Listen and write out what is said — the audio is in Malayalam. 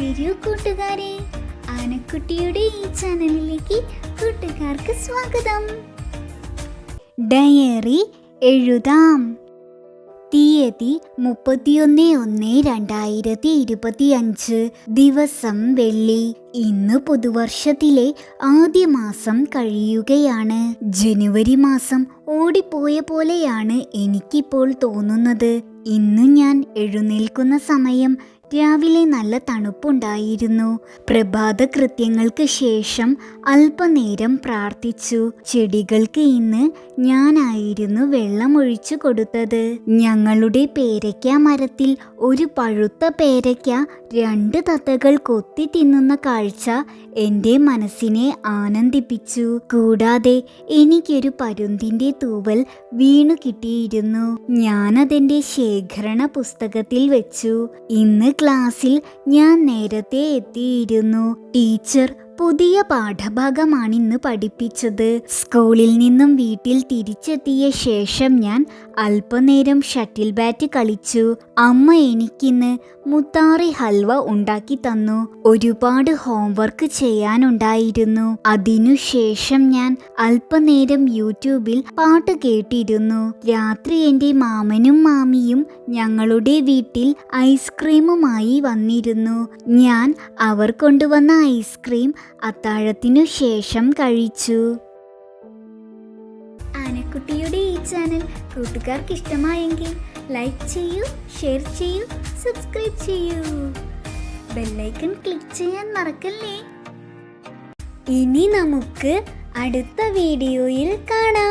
വരൂ കൂട്ടുകാരെ. ആനക്കുട്ടിയുടെ ഈ ചാനലിലേക്ക് കൂട്ടുകാർക്ക് സ്വാഗതം. ഡയറി എഴുതാം. തീയതി മുപ്പത്തിയൊന്ന് ഒന്ന് രണ്ടായിരത്തി ഇരുപത്തി അഞ്ച് ദിവസം വെള്ളി. ഇന്ന് പുതുവർഷത്തിലെ ആദ്യ മാസം കഴിയുകയാണ്. ജനുവരി മാസം ഓടിപ്പോയ പോലെയാണ് എനിക്കിപ്പോൾ തോന്നുന്നത്. ഇന്ന് ഞാൻ എഴുന്നേൽക്കുന്ന സമയം രാവിലെ നല്ല തണുപ്പുണ്ടായിരുന്നു. പ്രഭാത കൃത്യങ്ങൾക്ക് ശേഷം അല്പനേരം പ്രാർത്ഥിച്ചു. ചെടികൾക്ക് ഇന്ന് ഞാനായിരുന്നു വെള്ളമൊഴിച്ചു കൊടുത്തത്. ഞങ്ങളുടെ പേരയ്ക്ക മരത്തിൽ ഒരു പഴുത്ത പേരയ്ക്ക രണ്ട് തത്തകൾ കൊത്തി തിന്നുന്ന കാഴ്ച എന്റെ മനസ്സിനെ ആനന്ദിപ്പിച്ചു. കൂടാതെ എനിക്കൊരു പരുന്തിന്റെ തൂവൽ വീണു കിട്ടിയിരുന്നു ഞാനതെന്റെ ശേഖരണ പുസ്തകത്തിൽ വെച്ചു. ഇന്ന് ക്ലാസ്സിൽ ഞാൻ നേരത്തെ എത്തിയിരുന്നു. ടീച്ചർ പുതിയ പാഠഭാഗമാണിന്ന് പഠിപ്പിച്ചത്. സ്കൂളിൽ നിന്നും വീട്ടിൽ തിരിച്ചെത്തിയ ശേഷം ഞാൻ അല്പനേരം ഷട്ടിൽ ബാറ്റ് കളിച്ചു. അമ്മ എനിക്കിന്ന് മുത്താറി ഹൽവ ഉണ്ടാക്കി തന്നു. ഒരുപാട് ഹോംവർക്ക് ചെയ്യാനുണ്ടായിരുന്നു. അതിനുശേഷം ഞാൻ അല്പനേരം യൂട്യൂബിൽ പാട്ട് കേട്ടിരുന്നു. രാത്രി എന്റെ മാമനും മാമിയും ഞങ്ങളുടെ വീട്ടിൽ ഐസ്ക്രീമുമായി വന്നിരുന്നു. ഞാൻ അവർ കൊണ്ടുവന്ന ഐസ്ക്രീം അത്താഴത്തിനു ശേഷം കഴിച്ചു. ആനക്കുട്ടിയുടെ ഈ ചാനൽ കൂട്ടുകാർക്ക് ഇഷ്ടമായെങ്കിൽ ലൈക്ക് ചെയ്യൂ ഷെയർ ചെയ്യൂ സബ്സ്ക്രൈബ് ചെയ്യൂ. ബെല്ലൈക്കൺ ക്ലിക്ക് ചെയ്യാൻ മറക്കല്ലേ? ഇനി നമുക്ക് അടുത്ത വീഡിയോയിൽ കാണാം.